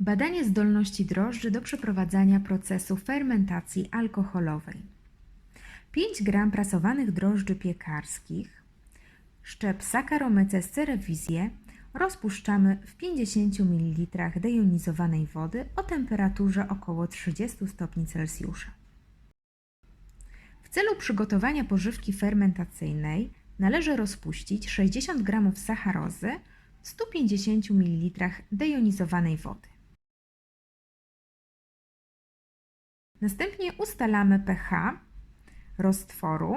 Badanie zdolności drożdży do przeprowadzania procesu fermentacji alkoholowej. 5 gram prasowanych drożdży piekarskich, szczep Saccharomyces cerevisiae rozpuszczamy w 50 ml dejonizowanej wody o temperaturze około 30 stopni Celsjusza. W celu przygotowania pożywki fermentacyjnej należy rozpuścić 60 g sacharozy w 150 ml dejonizowanej wody. Następnie ustalamy pH roztworu,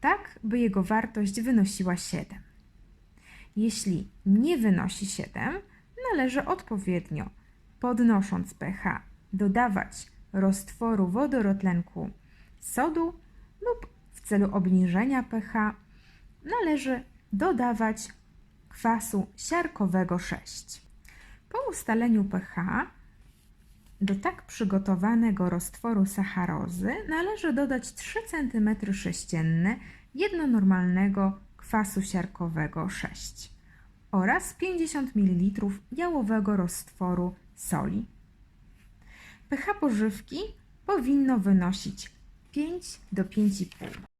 tak by jego wartość wynosiła 7. Jeśli nie wynosi 7, należy odpowiednio podnosząc pH dodawać roztworu wodorotlenku sodu lub w celu obniżenia pH należy dodawać kwasu siarkowego 6. Po ustaleniu pH do tak przygotowanego roztworu sacharozy należy dodać 3 cm sześcienne jednonormalnego kwasu siarkowego 6 oraz 50 ml jałowego roztworu soli. pH pożywki powinno wynosić 5 do 5,5.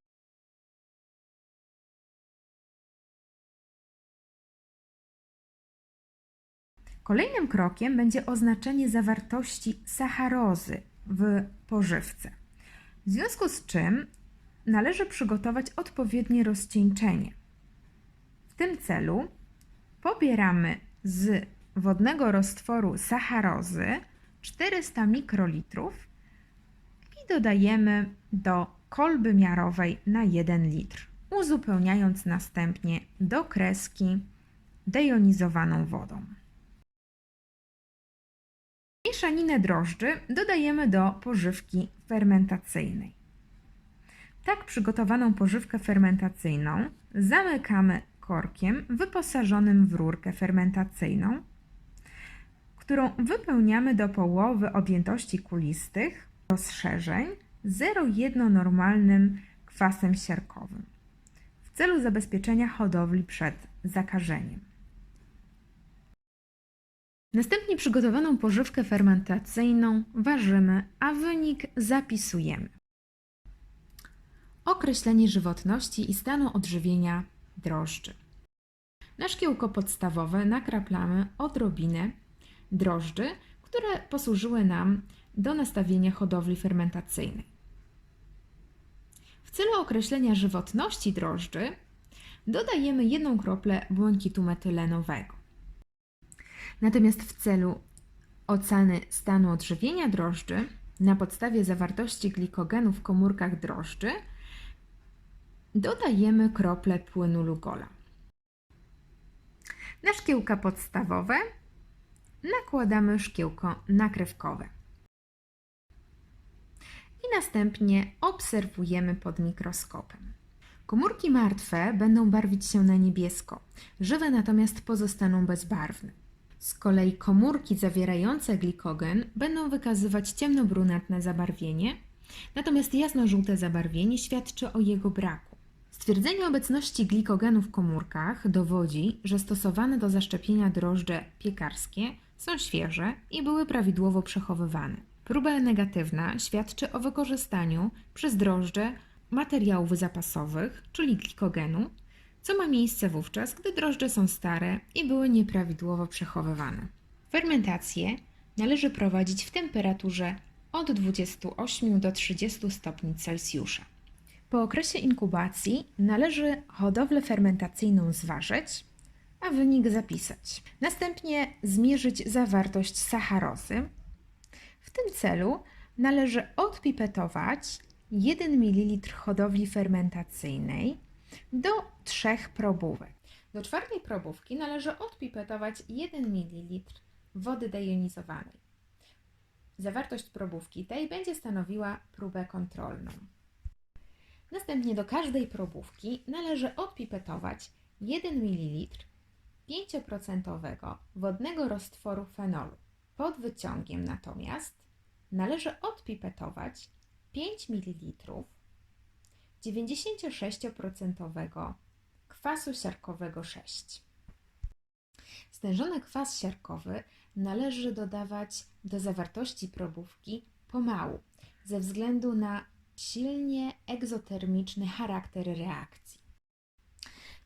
Kolejnym krokiem będzie oznaczenie zawartości sacharozy w pożywce. W związku z czym należy przygotować odpowiednie rozcieńczenie. W tym celu pobieramy z wodnego roztworu sacharozy 400 mikrolitrów i dodajemy do kolby miarowej na 1 litr, uzupełniając następnie do kreski dejonizowaną wodą. Mieszaninę drożdży dodajemy do pożywki fermentacyjnej. Tak przygotowaną pożywkę fermentacyjną zamykamy korkiem wyposażonym w rurkę fermentacyjną, którą wypełniamy do połowy objętości kulistych rozszerzeń 0,1 normalnym kwasem siarkowym w celu zabezpieczenia hodowli przed zakażeniem. Następnie przygotowaną pożywkę fermentacyjną ważymy, a wynik zapisujemy. Określenie żywotności i stanu odżywienia drożdży. Na szkiełko podstawowe nakraplamy odrobinę drożdży, które posłużyły nam do nastawienia hodowli fermentacyjnej. W celu określenia żywotności drożdży dodajemy jedną kroplę błękitu metylenowego. Natomiast w celu oceny stanu odżywienia drożdży na podstawie zawartości glikogenu w komórkach drożdży dodajemy krople płynu Lugola. Na szkiełka podstawowe nakładamy szkiełko nakrywkowe. I następnie obserwujemy pod mikroskopem. Komórki martwe będą barwić się na niebiesko, żywe natomiast pozostaną bezbarwne. Z kolei komórki zawierające glikogen będą wykazywać ciemnobrunatne zabarwienie, natomiast jasno-żółte zabarwienie świadczy o jego braku. Stwierdzenie obecności glikogenu w komórkach dowodzi, że stosowane do zaszczepienia drożdże piekarskie są świeże i były prawidłowo przechowywane. Próba negatywna świadczy o wykorzystaniu przez drożdże materiałów zapasowych, czyli glikogenu, co ma miejsce wówczas, gdy drożdże są stare i były nieprawidłowo przechowywane. Fermentację należy prowadzić w temperaturze od 28 do 30 stopni Celsjusza. Po okresie inkubacji należy hodowlę fermentacyjną zważyć, a wynik zapisać. Następnie zmierzyć zawartość sacharozy. W tym celu należy odpipetować 1 ml hodowli fermentacyjnej do trzech probówek. Do czwartej probówki należy odpipetować 1 ml wody dejonizowanej. Zawartość probówki tej będzie stanowiła próbę kontrolną. Następnie do każdej probówki należy odpipetować 1 ml 5% wodnego roztworu fenolu. Pod wyciągiem natomiast należy odpipetować 5 ml 96% kwasu siarkowego 6. Stężony kwas siarkowy należy dodawać do zawartości probówki pomału, ze względu na silnie egzotermiczny charakter reakcji.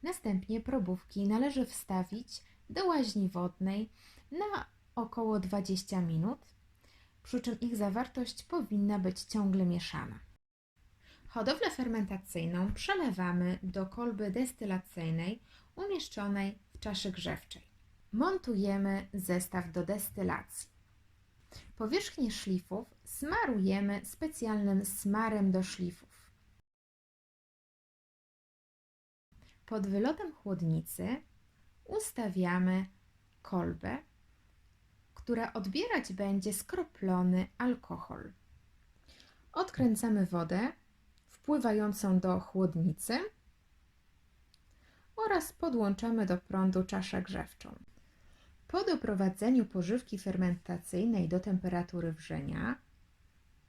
Następnie probówki należy wstawić do łaźni wodnej na około 20 minut, przy czym ich zawartość powinna być ciągle mieszana. Hodowlę fermentacyjną przelewamy do kolby destylacyjnej umieszczonej w czaszy grzewczej. Montujemy zestaw do destylacji. Powierzchnię szlifów smarujemy specjalnym smarem do szlifów. Pod wylotem chłodnicy ustawiamy kolbę, która odbierać będzie skroplony alkohol. Odkręcamy wodę wpływającą do chłodnicy oraz podłączamy do prądu czaszę grzewczą. Po doprowadzeniu pożywki fermentacyjnej do temperatury wrzenia,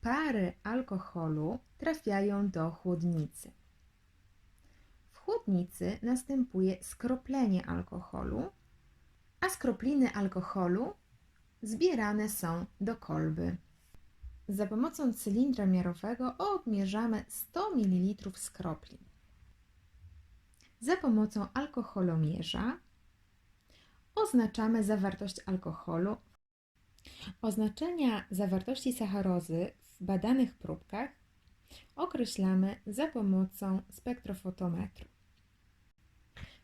pary alkoholu trafiają do chłodnicy. W chłodnicy następuje skroplenie alkoholu, a skropliny alkoholu zbierane są do kolby. Za pomocą cylindra miarowego odmierzamy 100 ml skroplin. Za pomocą alkoholomierza oznaczamy zawartość alkoholu. Oznaczenia zawartości sacharozy w badanych próbkach określamy za pomocą spektrofotometru.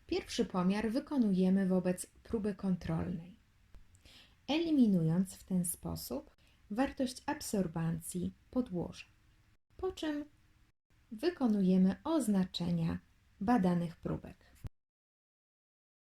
Pierwszy pomiar wykonujemy wobec próby kontrolnej, eliminując w ten sposób wartość absorbancji podłoża. Po czym wykonujemy oznaczenia badanych próbek.